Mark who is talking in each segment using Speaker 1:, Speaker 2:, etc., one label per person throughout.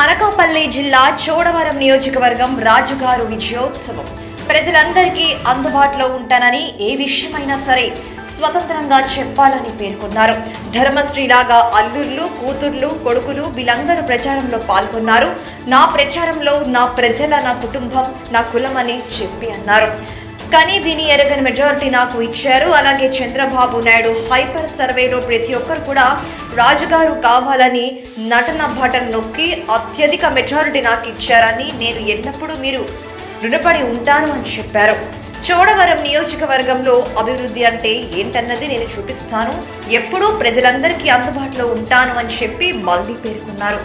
Speaker 1: అనకాపల్లి జిల్లా చోడవరం నియోజకవర్గం రాజుగారు విజయోత్సవం. ప్రజలందరికీ అందుబాటులో ఉంటానని ఏ విషయమైనా సరే స్వతంత్రంగా చెప్పాలని పేర్కొన్నారు. ధర్మశ్రీలాగా అల్లుళ్ళు కూతుర్లు కొడుకులు వీళ్ళందరూ ప్రచారంలో పాల్గొన్నారు. నా ప్రచారంలో నా ప్రజల నా కుటుంబం నా కులం అని చెప్పి అన్నారు. కానీ విని ఎరగని మెజారిటీ నాకు ఇచ్చారు. అలాగే చంద్రబాబు నాయుడు హైపర్ సర్వేలో ప్రతి ఒక్కరు కూడా రాజుగారు కావాలని నటన బటన్ నొక్కి అత్యధిక మెజారిటీ నాకు ఇచ్చారని నేను ఎల్లప్పుడూ మీరు రుణపడి ఉంటాను అని చెప్పారు. చోడవరం నియోజకవర్గంలో అభివృద్ధి అంటే ఏంటన్నది నేను చూపిస్తాను. ఎప్పుడూ ప్రజలందరికీ అందుబాటులో ఉంటాను అని చెప్పి మళ్ళీ పేర్కొన్నారు.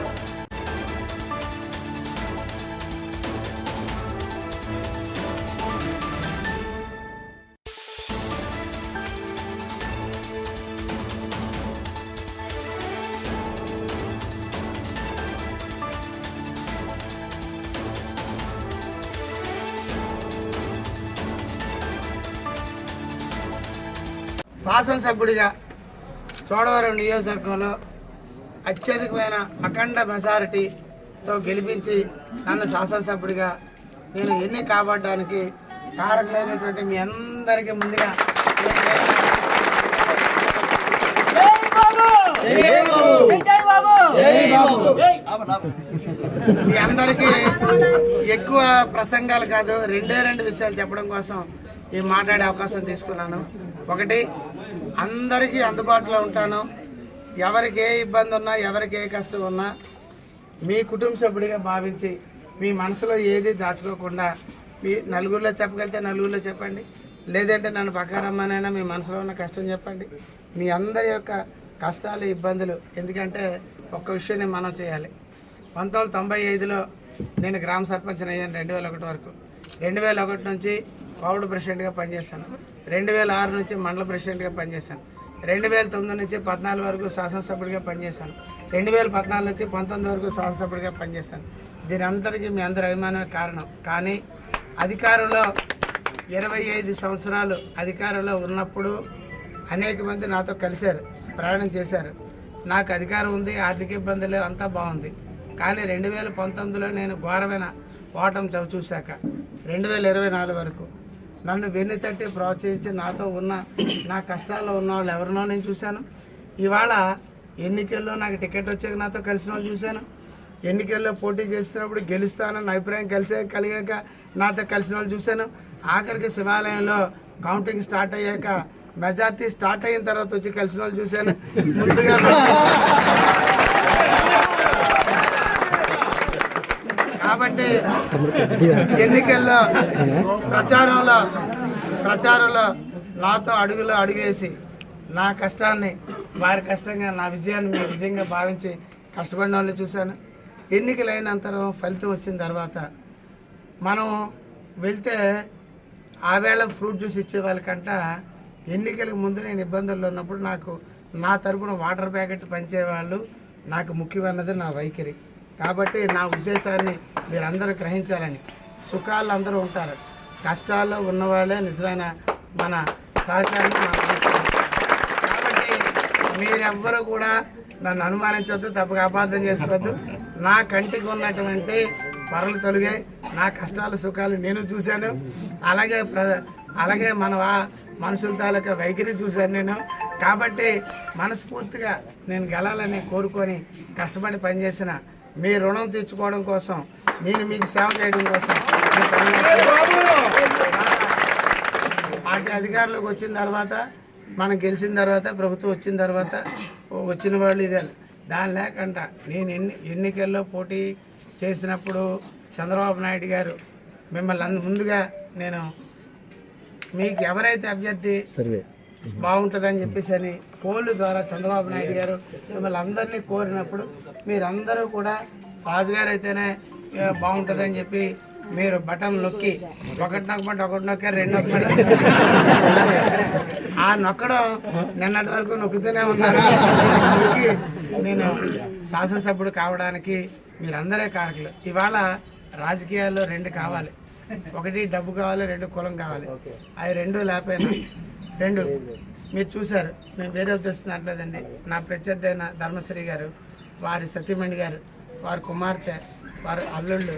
Speaker 2: శాసనసభ్యుడిగా చోడవరం నియోజకవర్గంలో అత్యధికమైన అఖండ మెజారిటీతో గెలిపించి నన్ను శాసనసభ్యుడిగా నేను ఎన్ని కాబట్టడానికి కారకులైనటువంటి మీ అందరికీ ముందుగా మీ అందరికీ ఎక్కువ ప్రసంగాలు కాదు రెండే రెండు విషయాలు చెప్పడం కోసం ఈ మాట్లాడే అవకాశం తీసుకున్నాను. ఒకటి అందరికీ అందుబాటులో ఉంటాను. ఎవరికి ఏ ఇబ్బంది ఉన్నా ఎవరికి ఏ కష్టం ఉన్నా మీ కుటుంబ సభ్యుడిగా భావించి మీ మనసులో ఏది దాచుకోకుండా మీ నలుగురిలో చెప్పగలిగితే నలుగురిలో చెప్పండి. లేదంటే నన్ను పక్కరమ్మనైనా మీ మనసులో ఉన్న కష్టం చెప్పండి. మీ అందరి యొక్క కష్టాలు ఇబ్బందులు ఎందుకంటే ఒక్క విషయాన్ని మనం చేయాలి. పంతొమ్మిది తొంభై ఐదులో నేను గ్రామ సర్పంచ్ అయ్యాను రెండు వేల ఒకటి వరకు. రెండు వేల ఒకటి నుంచి పౌడ్ ప్రెసిడెంట్గా పనిచేశాను. రెండు వేల ఆరు నుంచి మండల ప్రెసిడెంట్గా పనిచేశాను. రెండు వేల తొమ్మిది నుంచి పద్నాలుగు వరకు శాసనసభ్యుడిగా పనిచేశాను. రెండు వేల పద్నాలుగు నుంచి పంతొమ్మిది వరకు శాసనసభ్యుడిగా పనిచేశాను. దీని అందరికీ మీ అందరి అభిమానమే కారణం. కానీ అధికారంలో ఇరవై ఐదు సంవత్సరాలు అధికారంలో ఉన్నప్పుడు అనేక మంది నాతో కలిశారు ప్రయాణం చేశారు. నాకు అధికారం ఉంది ఆర్థిక ఇబ్బందులు అంతా బాగుంది. కానీ రెండు వేల పంతొమ్మిదిలో నేను ఘోరమైన ఓటం చవి చూశాక రెండు వేల ఇరవై నాలుగు వరకు నన్ను వెన్ను తట్టి ప్రోత్సహించి నాతో ఉన్న నా కష్టాల్లో ఉన్న వాళ్ళు ఎవరినో నేను చూశాను. ఇవాళ ఎన్నికల్లో నాకు టికెట్ వచ్చాక నాతో కలిసిన వాళ్ళు చూశాను. ఎన్నికల్లో పోటీ చేస్తున్నప్పుడు గెలుస్తానన్న అభిప్రాయం కలిసే కలిగాక నాతో కలిసిన వాళ్ళు చూశాను. ఆఖరికి శివాలయంలో కౌంటింగ్ స్టార్ట్ అయ్యాక మెజార్టీ స్టార్ట్ అయిన తర్వాత వచ్చి కలిసిన వాళ్ళు చూశాను. ముందుగా కాబట్టి ఎన్నికల్లో ప్రచారంలో ప్రచారంలో నాతో అడుగులో అడుగేసి నా కష్టాన్ని వారి కష్టంగా నా విజయాన్ని మీరు విజయంగా భావించి కష్టపడిన వాళ్ళని చూశాను. ఎన్నికలు అయినంతరం ఫలితం వచ్చిన తర్వాత మనం వెళ్తే ఆ ఫ్రూట్ జ్యూస్ ఇచ్చే వాళ్ళకంట ఎన్నికలకు ముందు నేను ఇబ్బందుల్లో ఉన్నప్పుడు నాకు నా తరపున వాటర్ ప్యాకెట్ పంచేవాళ్ళు నాకు ముఖ్యమైనది నా వైఖరి. కాబట్టి నా ఉద్దేశాన్ని మీరందరూ గ్రహించాలని. సుఖాలు అందరూ ఉంటారు. కష్టాల్లో ఉన్నవాళ్ళే నిజమైన మన సహచారం కాబట్టి మీరెవ్వరూ కూడా నన్ను అనుమానించవద్దు తప్పగా అపార్థం చేసుకోవద్దు. నా కంటికి ఉన్నటువంటి పొరలు తొలిగాయి నా కష్టాలు సుఖాలు నేను చూశాను. అలాగే ప్ర అలాగే మన మనుషుల తాలూకా వైఖరి చూశాను నేను. కాబట్టి మనస్ఫూర్తిగా నేను గెలాలని కోరుకొని కష్టపడి పనిచేసిన మీ రుణం తీర్చుకోవడం కోసం నేను మీకు సేవ చేయడం కోసం. పార్టీ అధికారులకు వచ్చిన తర్వాత మనం గెలిచిన తర్వాత ప్రభుత్వం వచ్చిన తర్వాత వచ్చిన వాళ్ళు ఇదే. దాని లేకుండా నేను ఎన్ని ఎన్నికల్లో పోటీ చేసినప్పుడు చంద్రబాబు నాయుడు గారు మిమ్మల్ని ముందుగా నేను మీకు ఎవరైతే అభ్యర్థి
Speaker 3: సర్వే.
Speaker 2: బాగుంటుందని చెప్పేసి అని ఫోన్ల ద్వారా చంద్రబాబు నాయుడు గారు మిమ్మల్ని అందరినీ కోరినప్పుడు మీరందరూ కూడా రాజుగారు అయితేనే బాగుంటుందని చెప్పి మీరు బటన్ నొక్కి ఒకటి నొక్కమంటే ఒకటి నొక్కారు రెండు నొక్కమంటే ఆ నొక్కడం నిన్నటి వరకు నొక్కుతూనే ఉన్నారు? నేను శాసనసభ్యుడు కావడానికి మీరందరే కారకులు. ఇవాళ రాజకీయాల్లో రెండు కావాలి. ఒకటి డబ్బు కావాలి రెండు కులం కావాలి. అవి రెండు లేకపోయినా రెండు. మీరు చూశారు. మేము వేరే ఉద్దేశం అంటలేదండి. నా ప్రత్యర్థి అయిన ధర్మశ్రీ గారు వారి సతీమణి గారు వారి కుమార్తె వారి అల్లుళ్ళు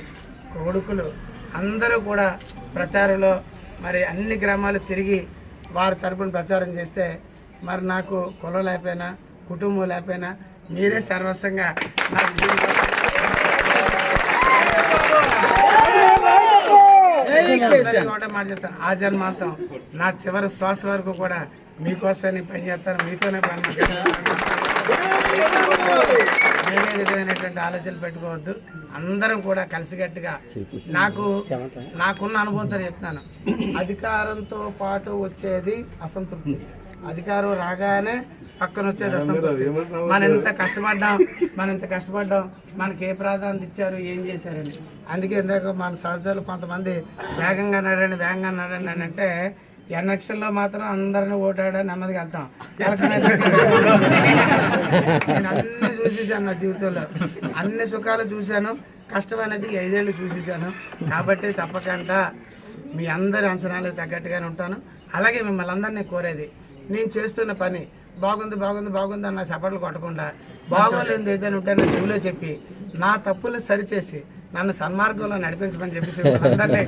Speaker 2: కొడుకులు అందరూ కూడా ప్రచారంలో మరి అన్ని గ్రామాలు తిరిగి వారి తరపున ప్రచారం చేస్తే మరి నాకు కులం లేకపోయినా కుటుంబం లేకపోయినా మీరే సర్వస్వంగా జీవితం అందరికీ ఒకటే మాట చెప్తాను. ఆ జన్మాంతం నా చివరి శ్వాస వరకు కూడా మీకోసమే నేను పని చేస్తాను. మీతోనే పని వేరే విధమైనటువంటి ఆలోచనలు పెట్టుకోవద్దు. అందరం కూడా కలిసికట్టుగా నాకు నాకున్న అనుభూతితో చెప్తాను. అధికారంతో పాటు వచ్చేది అసంతృప్తి. అధికారం రాగానే పక్కన వచ్చేది అసంతృప్తి. మనం ఎంత కష్టపడ్డాం మనం ఎంత కష్టపడ్డాం మనకి ఏ ప్రాధాన్యత ఇచ్చారు ఏం చేశారని. అందుకే ఇందాక మన సహచరులు కొంతమంది వేగంగా నడండి వేగంగా నడండి అని అంటే ఎలక్షన్లో మాత్రం అందరిని ఓటాడా నెమ్మదిగా వెళ్తాం. ఎలక్షన్ నేను అన్ని చూసేసాను నా జీవితంలో. అన్ని సుఖాలు చూశాను కష్టం అనేది ఐదేళ్ళు చూసేసాను కాబట్టి తప్పకుండా మీ అందరి అంచనాలకు తగ్గట్టుగానే ఉంటాను. అలాగే మిమ్మల్ని అందరినీ కోరేది నేను చేస్తున్న పని బాగుంది బాగుంది బాగుంది అన్న చప్పట్లు కొట్టకుండా బాగోలేదు ఏదైనా ఉంటే నా చెవిలో చెప్పి నా తప్పులు సరిచేసి నన్ను సన్మార్గంలో నడిపించమని చెప్పేసి అందరినీ